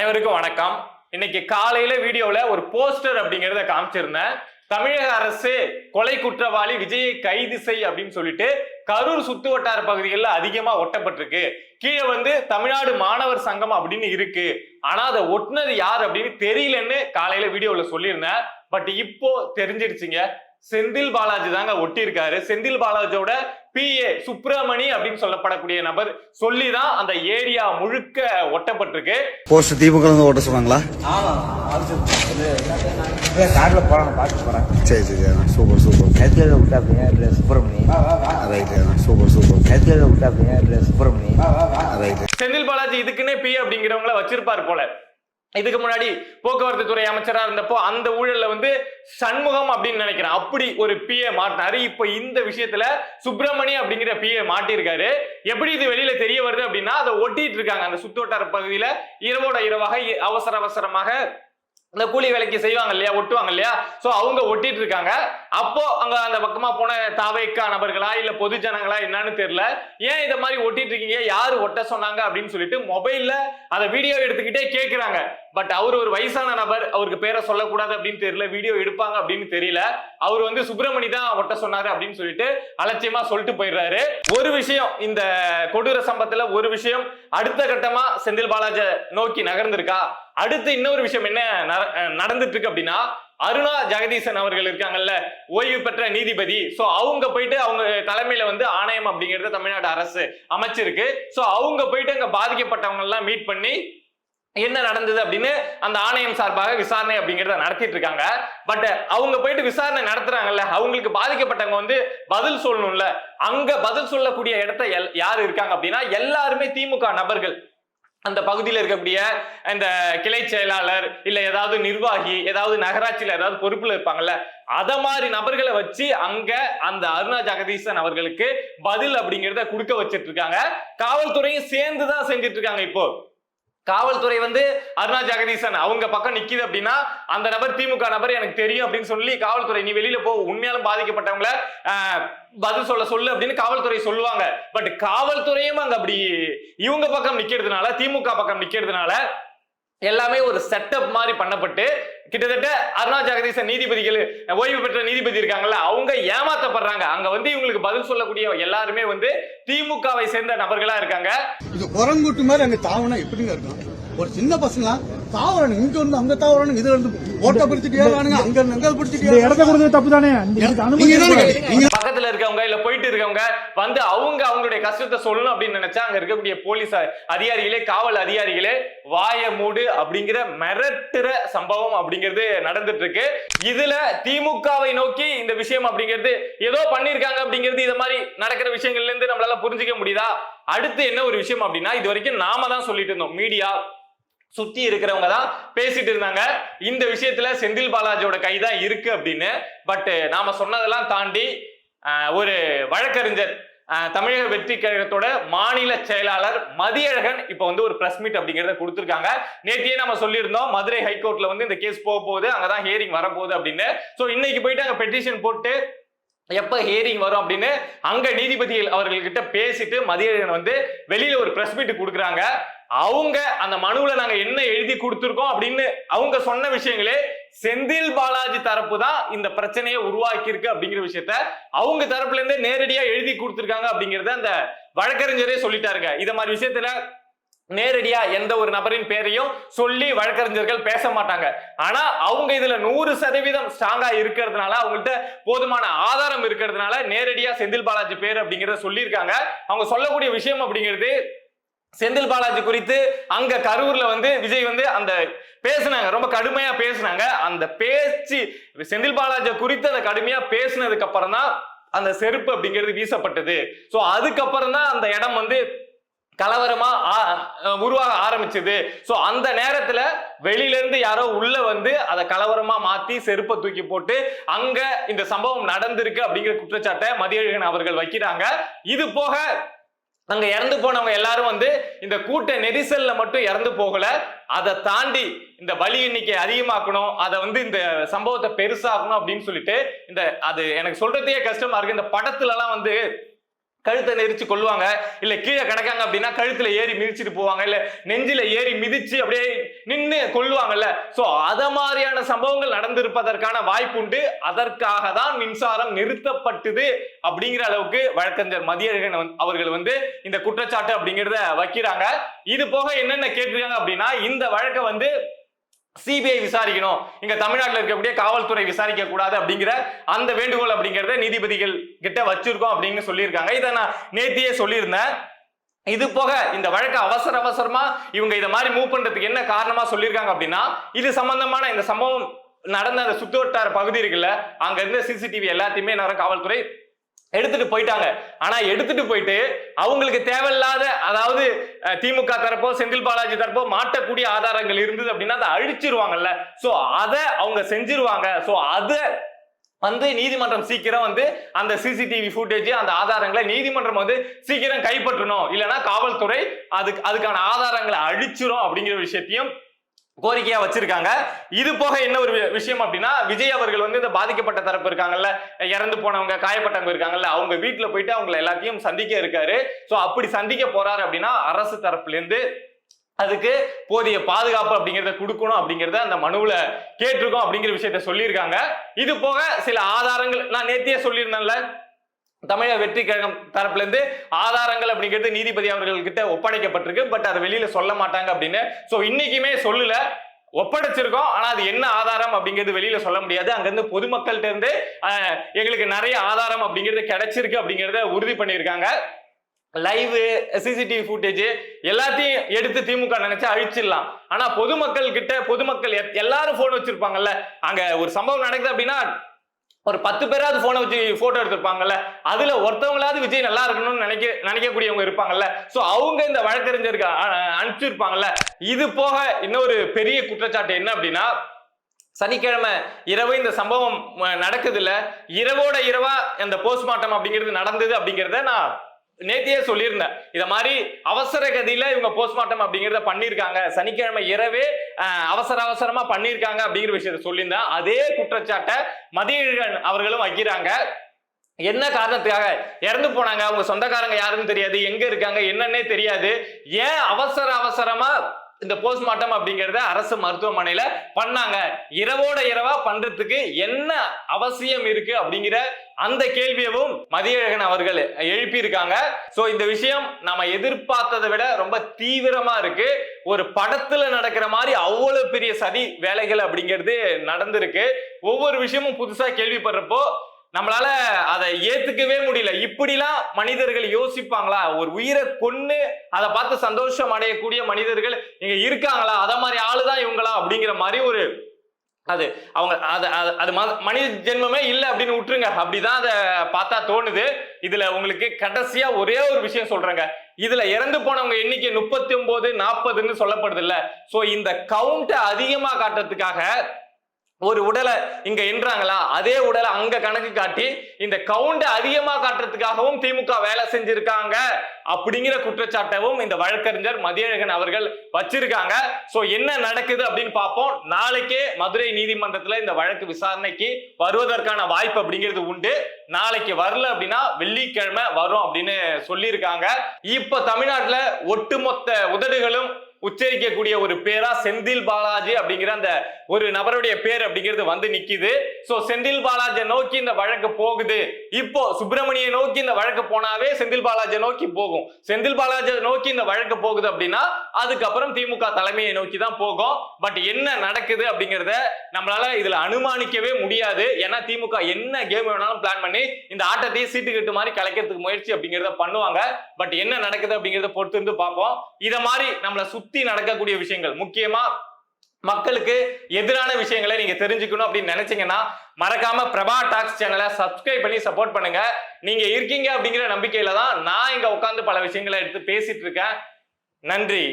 அனைவருக்கும் வணக்கம். இன்னைக்கு காலையில வீடியோல ஒரு போஸ்டர் அப்படிங்கறத காமிச்சிருந்தேன். தமிழக அரசு கொலை குற்றவாளி விஜயை கைது செய் அப்படின்னு சொல்லிட்டு கரூர் சுத்து வட்டார பகுதிகளில் அதிகமா ஒட்டப்பட்டிருக்கு. கீழே வந்து தமிழ்நாடு மாணவர் சங்கம் அப்படின்னு இருக்கு. ஆனா அதை ஒட்டுனது யார் அப்படின்னு தெரியலன்னு காலையில வீடியோல சொல்லியிருந்தேன். பட் இப்போ தெரிஞ்சிருச்சுங்க. செந்தில் பாலாஜி தாங்க ஒட்டியிருக்காரு. செந்தில் பாலாஜியோட பிஏ சுப்பிரமணி அப்படின்னு சொல்லப்படக்கூடிய நபர் சொல்லிதான் அந்த ஏரியா முழுக்க ஒட்டப்பட்டிருக்கு. போஸ்ட் திமுக இருந்து ஓட்ட சொன்னாங்களா? கார்ல போறாங்க பார்த்து போறேன். சரி சரி சூப்பர் சூப்பர் விட்டாப்பிங்க இல்ல Subramani. Right super super Subramani. Right Senthil Balaji இதுக்குன்னே பி அப்படிங்கிறவங்கள வச்சிருப்பார் போல. இதுக்கு முன்னாடி போக்குவரத்து துறை அமைச்சரா இருந்தப்போ அந்த ஊழல்ல வந்து சண்முகம் அப்படின்னு நினைக்கிறேன். அப்படி ஒரு பிஏ மாட்டினாரு. இப்போ இந்த விஷயத்துல சுப்பிரமணி அப்படிங்கிற பிஏ மாட்டியிருக்காரு. எப்படி இது வெளியில தெரிய வருது அப்படின்னா அதை ஒட்டிட்டு இருக்காங்க. அந்த சுத்தோட்டார பகுதியில இரவோட இரவாக இ- அவசர அவசரமாக இந்த கூலி வேலைக்கு செய்வாங்க இல்லையா? ஒட்டுவாங்க இல்லையா? சோ அவங்க ஒட்டிட்டு இருக்காங்க. அப்போ அங்க அந்த பக்கமா போன தாவைக்கா நபர்களா இல்ல பொது ஜனங்களா என்னன்னு தெரியல. ஏன் இதை மாதிரி ஒட்டிட்டு இருக்கீங்க? யாரு ஒட்ட சொன்னாங்க? அப்படின்னு சொல்லிட்டு மொபைல்ல அந்த வீடியோ எடுத்துக்கிட்டே கேக்குறாங்க. பட் அவர் ஒரு வயசான நபர் அவருக்கு பேரை சொல்லக்கூடாது அப்படின்னு தெரியல வீடியோ எடுப்பாங்க அப்படின்னு தெரியல. அவர் வந்து சுப்பிரமணி தான் ஒட்ட சொன்னாரு அப்படின்னு சொல்லிட்டு அலட்சியமா சொல்லிட்டு போயிடுறாரு. ஒரு விஷயம் இந்த கொடூர சம்பவத்துல ஒரு விஷயம் அடுத்த கட்டமா செந்தில் பாலாஜ நோக்கி நகர்ந்திருக்கா? அடுத்து இன்னொரு விஷயம் என்ன நட- நடந்துட்டு இருக்கு அப்படின்னா அருணா ஜெகதீசன் அவர்கள் இருக்காங்கல்ல ஓய்வு பெற்ற நீதிபதி. சோ அவங்க போயிட்டு அவங்க தலைமையில வந்து ஆணையம் அப்படிங்கறது தமிழ்நாடு அரசு அமைச்சிருக்கு. சோ அவங்க போயிட்டு அங்க பாதிக்கப்பட்டவங்க எல்லாம் மீட் பண்ணி என்ன நடந்தது அப்படின்னு அந்த ஆணையம் சார்பாக விசாரணை அப்படிங்கறத நடத்திட்டு இருக்காங்க. பட் அவங்க போயிட்டு விசாரணை நடத்துறாங்கல்ல அவங்களுக்கு பாதிக்கப்பட்டவங்க வந்து பதில் சொல்லணும்ல. அங்க பதில் சொல்லக்கூடிய இடத்த எல்- இருக்காங்க அப்படின்னா எல்லாருமே திமுக நபர்கள். அந்த பகுதியில் இருக்கக்கூடிய இந்த கிளை செயலாளர் இல்லை ஏதாவது நிர்வாகி ஏதாவது நகராட்சியில் ஏதாவது பொறுப்பில் இருப்பாங்கல்ல அத மாதிரி நபர்களை வச்சு அங்க அந்த அருணா ஜெகதீசன் அவர்களுக்கு பதில் அப்படிங்கிறத கொடுக்க வச்சிட்டு இருக்காங்க. காவல்துறையும் சேர்ந்து தான் செஞ்சுட்டு இருக்காங்க இப்போ. காவல்துறை வந்து அருணா ஜெகதீசன் அவங்க பக்கம் நிக்குது அப்படின்னா அந்த நபர் திமுக நபர் எனக்கு தெரியும் அப்படின்னு சொல்லி காவல்துறை நீ வெளியில போ உண்மையாலும் பாதிக்கப்பட்டவங்கள பதில் சொல்ல சொல்லு அப்படின்னு காவல்துறை சொல்லுவாங்க. பட் காவல்துறையும் அங்க அப்படி இவங்க பக்கம் நிக்கிறதுனால திமுக பக்கம் நிக்கிறதுனால எல்லாமே ஒரு செட்டப் மாதிரி பண்ணப்பட்டு கிட்டத்தட்ட அருணா ஜெகதீசன் நீதிபதிகள் ஓய்வு பெற்ற நீதிபதி இருக்காங்கல்ல அவங்க ஏமாத்தப்படுறாங்க. அங்க வந்து இவங்களுக்கு பதில் சொல்லக்கூடிய எல்லாருமே வந்து திமுகவை சேர்ந்த நபர்களா இருக்காங்க. இது குரங்குட்டு மாதிரி அங்க தாவனா எப்படிங்க இருக்கும்? ஒரு சின்ன பசங்க தாவரணும் இங்க இருந்து அங்க தாவரணும் இதுல இருந்து ஓட்ட பிடிச்சிட்டு ஏறானுங்க அங்க இருந்து அங்க பிடிச்சிட்டு இடத்த கொடுத்தது தப்பு தானே பக்கத்துல இருக்கவங்க இல்ல போயிட்டு இருக்கவங்க வந்து அவங்க அவங்களுடைய கஷ்டத்தை சொல்லணும் அப்படின்னு நினைச்சா அங்க இருக்கக்கூடிய போலீஸ் அதிகாரிகளே காவல் அதிகாரிகளே வாய மூடு அப்படிங்கிற மிரட்டுற சம்பவம் அப்படிங்கிறது நடந்துட்டு இருக்கு இதுல திமுகவை நோக்கி இந்த விஷயம் அப்படிங்கிறது ஏதோ பண்ணிருக்காங்க அப்படிங்கிறது இது மாதிரி நடக்கிற விஷயங்கள்ல இருந்து நம்மளால புரிஞ்சுக்க முடியுதா? அடுத்து என்ன ஒரு விஷயம் அப்படின்னா இது வரைக்கும் நாம தான் சொல்லிட்டு இருந்தோம். மீடியா சுத்தி இருக்கிறவங்க தான் பேசிட்டு இருந்தாங்க. இந்த விஷயத்துல செந்தில் பாலாஜியோட கை தான் இருக்கு அப்படின்னு. பட் நாம சொன்னதெல்லாம் தாண்டி ஒரு வழக்கறிஞர் தமிழக வெற்றி கழகத்தோட மாநில செயலாளர் மதியழகன் இப்போ வந்து ஒரு பிரஸ் மீட் அப்படிங்கறத கொடுத்திருக்காங்க. நேற்றையே நம்ம சொல்லியிருந்தோம் மதுரை ஹைகோர்ட்ல வந்து இந்த கேஸ் போக போகுது அங்கதான் ஹியரிங் வரப்போகுது அப்படின்னு. சோ இன்னைக்கு போயிட்டு அங்க பெட்டிஷன் போட்டு எப்ப ஹியரிங் வரும் அப்படின்னு அங்க நீதிபதிகள் அவர்கள்கிட்ட பேசிட்டு மதியழகன் வந்து வெளியில ஒரு பிரஸ் மீட் கொடுக்குறாங்க. அவங்க அந்த மனுவில் நாங்க என்ன எழுதி கொடுத்துருக்கோம் அப்படின்னு அவங்க சொன்ன விஷயங்களே செந்தில் பாலாஜி தரப்பு தான் இந்த பிரச்சனையை உருவாக்கி இருக்கு அப்படிங்கிற விஷயத்த அவங்க தரப்புல இருந்தே நேரடியா எழுதி கொடுத்துருக்காங்க அப்படிங்கறத அந்த வழக்கறிஞரே சொல்லிட்டாருங்க. இத மாதிரி விஷயத்துல நேரடியா எந்த ஒரு நபரின் பேரையும் சொல்லி வழக்கறிஞர்கள் பேச மாட்டாங்க. ஆனா அவங்க இதுல நூறு சதவீதம் ஸ்ட்ராங்கா இருக்கிறதுனால அவங்கள்ட்ட போதுமான ஆதாரம் இருக்கிறதுனால நேரடியா செந்தில் பாலாஜி பேர் அப்படிங்கறத சொல்லியிருக்காங்க. அவங்க சொல்லக்கூடிய விஷயம் அப்படிங்கிறது செந்தில் பாலாஜி குறித்து அங்க கரூர்ல வந்து விஜய் வந்து அந்த பேசுனாங்க. ரொம்ப கடுமையா பேசுனாங்க. அந்த பேச்சு செந்தில் பாலாஜி குறித்து அந்த கடுமையா பேசினதுக்கு அப்புறம் தான் அந்த செருப்பு அப்படிங்கிறது வீசப்பட்டது. சோ அதுக்கப்புறம் தான் அந்த இடம் வந்து கலவரமா ஆ- உருவாக ஆரம்பிச்சது. சோ அந்த நேரத்துல வெளியில இருந்து யாரோ உள்ள வந்து அதை கலவரமா மாத்தி செருப்பை தூக்கி போட்டு அங்க இந்த சம்பவம் நடந்திருக்கு அப்படிங்கிற குற்றச்சாட்டை மதியழகன் அவர்கள் வைக்கிறாங்க. இது போக அங்க இறந்து போனவங்க எல்லாரும் வந்து இந்த கூட்ட நெரிசல்ல மட்டும் இறந்து போகல. அதை தாண்டி இந்த வலி எண்ணிக்கை அதிகமாக்கணும். அதை வந்து இந்த சம்பவத்தை பெருசாகணும் அப்படின்னு சொல்லிட்டு இந்த அது எனக்கு சொல்றதே கஷ்டமா இருக்கு. இந்த படத்துல எல்லாம் வந்து கழுத்தை நெரிச்சு கொள்வாங்க இல்ல கீழே கிடக்காங்க அப்படின்னா கழுத்துல ஏறி மிதிச்சிட்டு போவாங்க. இல்ல நெஞ்சில ஏறி மிதிச்சு அப்படியே நின்று கொல்லுவாங்கல்ல. சோ அத மாதிரியான சம்பவங்கள் நடந்திருப்பதற்கான வாய்ப்பு உண்டு. அதற்காக தான் மின்சாரம் நிறுத்தப்பட்டது அப்படிங்கிற அளவுக்கு வழக்கறிஞர் மதியழகன் அவர்கள் வந்து இந்த குற்றச்சாட்டு அப்படிங்கிறத வைக்கிறாங்க. இது போக என்னென்ன கேட்டிருக்காங்க அப்படின்னா இந்த வழக்கை வந்து சிபிஐ விசாரிக்கணும். இங்க தமிழ்நாட்டில் இருக்கக்கூடிய காவல்துறை விசாரிக்க கூடாது அப்படிங்கிற அந்த வேண்டுகோள் அப்படிங்கறத நீதிபதிகள் கிட்ட வச்சிருக்கோம் அப்படின்னு சொல்லியிருக்காங்க. இதை நான் நேத்தியே சொல்லியிருந்தேன். இது போக இந்த வழக்கை அவசர அவசரமா இவங்க இதை மாதிரி மூவ் பண்றதுக்கு என்ன காரணமா சொல்லியிருக்காங்க அப்படின்னா இது சம்பந்தமான இந்த சம்பவம் நடந்த அந்த சுத்து வட்டார பகுதி இருக்குல்ல அங்க இருந்த சிசிடிவி எல்லாத்தையுமே நேரம் காவல்துறை எடுத்துட்டு போயிட்டாங்க. ஆனா எடுத்துட்டு போயிட்டு அவங்களுக்கு தேவையில்லாத அதாவது திமுக தரப்போ செந்தில் பாலாஜி தரப்போ மாட்டக்கூடிய ஆதாரங்கள் இருந்தது அப்படின்னா அதை அழிச்சிருவாங்கல்ல. சோ அதை அவங்க செஞ்சிருவாங்க. சோ அதை வந்து நீதிமன்றம் சீக்கிரம் வந்து அந்த சிசிடிவி ஃபுட்டேஜ் அந்த ஆதாரங்களை நீதிமன்றம் வந்து சீக்கிரம் கைப்பற்றணும். இல்லைன்னா காவல்துறை அதுக்கு அதுக்கான ஆதாரங்களை அழிச்சிரும் அப்படிங்கிற விஷயத்தையும் கோரிக்கையா வச்சிருக்காங்க. இது போக என்ன ஒரு விஷயம் அப்படின்னா விஜய் அவர்கள் வந்து இந்த பாதிக்கப்பட்ட தரப்பு இருக்காங்கல்ல இறந்து போனவங்க காயப்பட்டவங்க இருக்காங்கல்ல அவங்க வீட்டுல போயிட்டு அவங்களை எல்லாத்தையும் சந்திக்க இருக்காரு. சோ அப்படி சந்திக்க போறாரு அப்படின்னா அரசு தரப்புல இருந்து அதுக்கு போதிய பாதுகாப்பு அப்படிங்கிறத கொடுக்கணும் அப்படிங்கிறத அந்த மனுவில் கேட்டிருக்கோம் அப்படிங்கிற விஷயத்த சொல்லியிருக்காங்க. இது போக சில ஆதாரங்கள் நான் நேத்தியே சொல்லியிருந்தேன்ல தமிழக வெற்றி கழகம் தரப்புலேருந்து ஆதாரங்கள் அப்படிங்கிறது நீதிபதி அவர்கள்கிட்ட ஒப்படைக்கப்பட்டிருக்கு. பட் அதை வெளியில சொல்ல மாட்டாங்க அப்படின்னு. ஸோ இன்னைக்குமே சொல்லல. ஒப்படைச்சிருக்கோம். ஆனா அது என்ன ஆதாரம் அப்படிங்கிறது வெளியில சொல்ல முடியாது. அங்கிருந்து பொதுமக்கள்கிட்ட இருந்து எங்களுக்கு நிறைய ஆதாரம் அப்படிங்கிறது கிடைச்சிருக்கு அப்படிங்கிறத உறுதி பண்ணியிருக்காங்க. லைவ் சிசிடிவி ஃபுட்டேஜ் எல்லாத்தையும் எடுத்து திமுக நினைச்சா அழிச்சிடலாம். ஆனா பொதுமக்கள் கிட்ட பொதுமக்கள் எல்லாரும் போன் வச்சிருப்பாங்கல்ல. அங்க ஒரு சம்பவம் நடக்குது அப்படின்னா ஒரு பத்து பேராவது போனை வச்சு போட்டோ எடுத்திருப்பாங்கல்ல? அதுல ஒருத்தவங்களாவது விஜய் நல்லா இருக்கணும்னு நினைக்க நினைக்கக்கூடியவங்க இருப்பாங்கல்ல? சோ அவங்க இந்த வழக்கறிஞருக்கு அனுப்பிச்சிருப்பாங்கல்ல? இது போக இன்னொரு பெரிய குற்றச்சாட்டு என்ன அப்படின்னா சனிக்கிழமை இரவு இந்த சம்பவம் நடக்குதுல்ல? நடக்குது இல்ல இரவோட இரவா அந்த போஸ்ட்மார்ட்டம் அப்படிங்கிறது நடந்தது அப்படிங்கிறத நான் நேத்தியே சொல்லியிருந்தேன். இதை மாதிரி அவசர கதியில இவங்க போஸ்ட்மார்ட்டம் அப்படிங்கிறத பண்ணியிருக்காங்க. சனிக்கிழமை இரவே அவசர அவசரமா பண்ணியிருக்காங்க அப்படிங்கிற விஷயத்த சொல்லியிருந்தேன். அதே குற்றச்சாட்டை மதியழகன் அவர்களும் வைக்கிறாங்க. என்ன காரணத்துக்காக? இறந்து போனாங்க. அவங்க சொந்தக்காரங்க யாருன்னு தெரியாது. எங்க இருக்காங்க? என்னன்னே தெரியாது. ஏன் அவசர அவசரமா இந்த போஸ்ட்மார்ட்டம் அப்படிங்கறத அரசு மருத்துவமனையில பண்ணாங்க. இரவோட இரவா பண்றதுக்கு என்ன அவசியம் இருக்கு அப்படிங்கிற அந்த கேள்வியவும் மதியழகன் அவர்கள் எழுப்பியிருக்காங்க. சோ இந்த விஷயம் நம்ம எதிர்பார்த்ததை விட ரொம்ப தீவிரமா இருக்கு. ஒரு படத்துல நடக்கிற மாதிரி அவ்வளவு பெரிய சதி வேலைகள் அப்படிங்கிறது நடந்திருக்கு. ஒவ்வொரு விஷயமும் புதுசா கேள்விப்படுறப்போ நம்மளால அதை ஏத்துக்கவே முடியல. இப்படிலாம் மனிதர்கள் யோசிப்பாங்களா? ஒரு உயிரை கொன்னு அதை பார்த்து சந்தோஷம் அடையக்கூடிய மனிதர்கள் இங்க இருக்காங்களா? அத மாதிரி ஆளுதான் இவங்களா? அப்படிங்கிற மாதிரி ஒரு அது அவங்க அது அது- அது மனித ஜென்மமே இல்லை அப்படின்னு விட்டுருங்க. அப்படிதான் அதை பார்த்தா தோணுது. இதுல உங்களுக்கு கடைசியா ஒரே ஒரு விஷயம் சொல்றேங்க. இதுல இறந்து போனவங்க எண்ணிக்கை முப்பத்தி ஒன்பது நாற்பதுன்னு சொல்லப்படுது இல்ல சோ இந்த கவுண்ட்டை அதிகமா காட்டுறதுக்காக ஒரு உடலை இங்க என்றாங்களா? அதே உடலை அங்க கணக்கு காட்டி இந்த கவுண்ட அதிகமா காட்டுறதுக்காகவும் திமுக வேலை செஞ்சிருக்காங்க அப்படிங்கிற குற்றச்சாட்டவும் இந்த வழக்கறிஞர் மதியழகன் அவர்கள் வச்சிருக்காங்க. சோ என்ன நடக்குது அப்படின்னு பார்ப்போம். நாளைக்கே மதுரை நீதிமன்றத்துல இந்த வழக்கு விசாரணைக்கு வருவதற்கான வாய்ப்பு அப்படிங்கிறது உண்டு. நாளைக்கு வரல அப்படின்னா வெள்ளிக்கிழமை வரும் அப்படின்னு சொல்லியிருக்காங்க. இப்ப தமிழ்நாட்டுல ஒட்டுமொத்த உதடுகளும் உச்சரிக்கக்கூடிய ஒரு பேரா செந்தில் பாலாஜி அப்படிங்கிற அந்த ஒரு நபருடைய பேர் அப்படிங்கிறது வந்து நிக்குது. சோ செந்தில் பாலாஜியை நோக்கி இந்த வழக்கு போகுது. இப்போ சுப்பிரமணியை நோக்கி இந்த வழக்கு போனாவே செந்தில் பாலாஜியை நோக்கி போகும். செந்தில் பாலாஜியை நோக்கி இந்த வழக்கு போகுது அப்படின்னா அதுக்கப்புறம் திமுக தலைமையை நோக்கி தான் போகும். பட் என்ன நடக்குது அப்படிங்கிறத நம்மளால இதுல அனுமானிக்கவே முடியாது. ஏன்னா திமுக என்ன கேம் வேணாலும் பிளான் பண்ணி இந்த ஆட்டத்தையே சீட்டு கட்டு மாதிரி கலைக்கிறதுக்கு முயற்சி அப்படிங்கிறத பண்ணுவாங்க. பட் என்ன நடக்குது அப்படிங்கிறத பொறுத்து இருந்து பார்ப்போம். இதை மாதிரி நம்மளை நம்மள சுத்தி நடக்கக்கூடிய விஷயங்கள். முக்கியமா மக்களுக்கு எதிரான விஷயங்களை நீங்க தெரிஞ்சுக்கணும் அப்படின்னு நினைச்சீங்கன்னா மறக்காம பிரபா டாக்ஸ் சேனலை சப்ஸ்கிரைப் பண்ணி சப்போர்ட் பண்ணுங்க. நீங்க இருக்கீங்க அப்படிங்கிற நம்பிக்கையில தான் நான் இங்க உட்காந்து பல விஷயங்களை எடுத்து பேசிட்டு இருக்கேன். நன்றி.